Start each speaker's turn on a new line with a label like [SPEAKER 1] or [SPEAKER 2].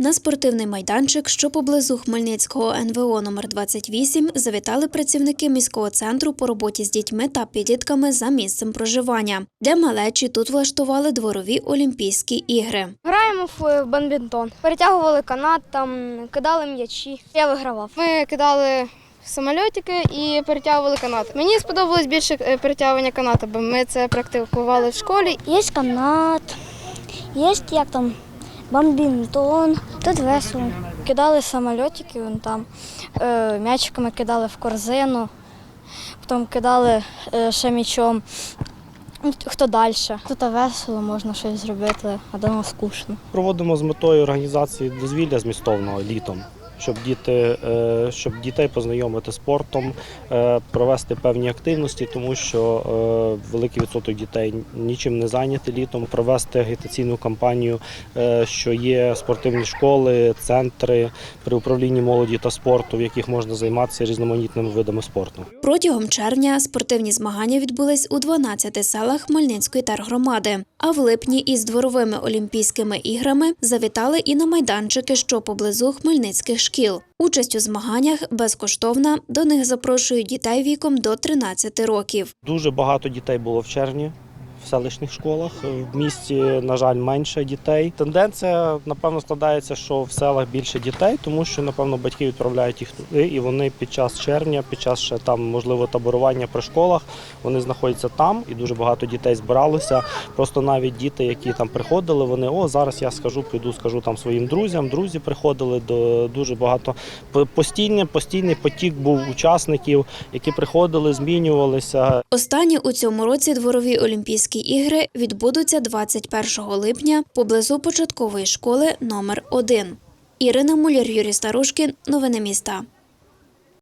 [SPEAKER 1] На спортивний майданчик, що поблизу Хмельницького НВО номер 28 завітали працівники міського центру по роботі з дітьми та підлітками за місцем проживання. Для малечі тут влаштували дворові Олімпійські ігри.
[SPEAKER 2] Граємо в бадмінтон. Перетягували канат, там кидали м'ячі. Я вигравав. Ми кидали самольотики і перетягували канат. Мені сподобалось більше е, перетягування каната, бо ми це практикували в школі.
[SPEAKER 3] Є канат, є як там бомбінтон. Тут весело.
[SPEAKER 2] Кидали самольотики, вон там е, м'ячиками кидали в корзину, потім кидали е, ще м'ячом. Ну, Хто далі? Тут весело, можна щось зробити, а дома скучно.
[SPEAKER 4] Проводимо з метою організації дозвілля змістовного літом, щоб діти, е, щоб дітей познайомити спортом, е, провести певні активності, тому що е, великий відсоток дітей нічим не зайняті літом, провести агітаційну кампанію, що є спортивні школи, центри при управлінні молоді та спорту, в яких можна займатися різноманітними видами спорту.
[SPEAKER 1] Протягом червня спортивні змагання відбулись у 12 селах Хмельницької тергромади. А в липні із дворовими Олімпійськими іграми завітали і на майданчики, що поблизу хмельницьких шкіл. Участь у змаганнях безкоштовна. До них запрошують дітей віком до 13 років.
[SPEAKER 4] Дуже багато дітей було в червні селищних школах. В місті, на жаль, менше дітей. Тенденція, напевно, складається, що в селах більше дітей, тому що, напевно, батьки відправляють їх туди, і вони під час червня, під час ще там, можливо, таборування при школах, вони знаходяться там, і дуже багато дітей збиралося. Просто навіть діти, які там приходили, вони о, зараз я скажу, піду, скажу там своїм друзям. Друзі приходили до дуже багато. Постійний, постійний потік був учасників, які приходили, змінювалися.
[SPEAKER 1] Останні у цьому році дворові Олімпійські ігри відбудуться 21 липня поблизу початкової школи номер 1 Ірина Муляр, Юрій Старушкін. Новини міста.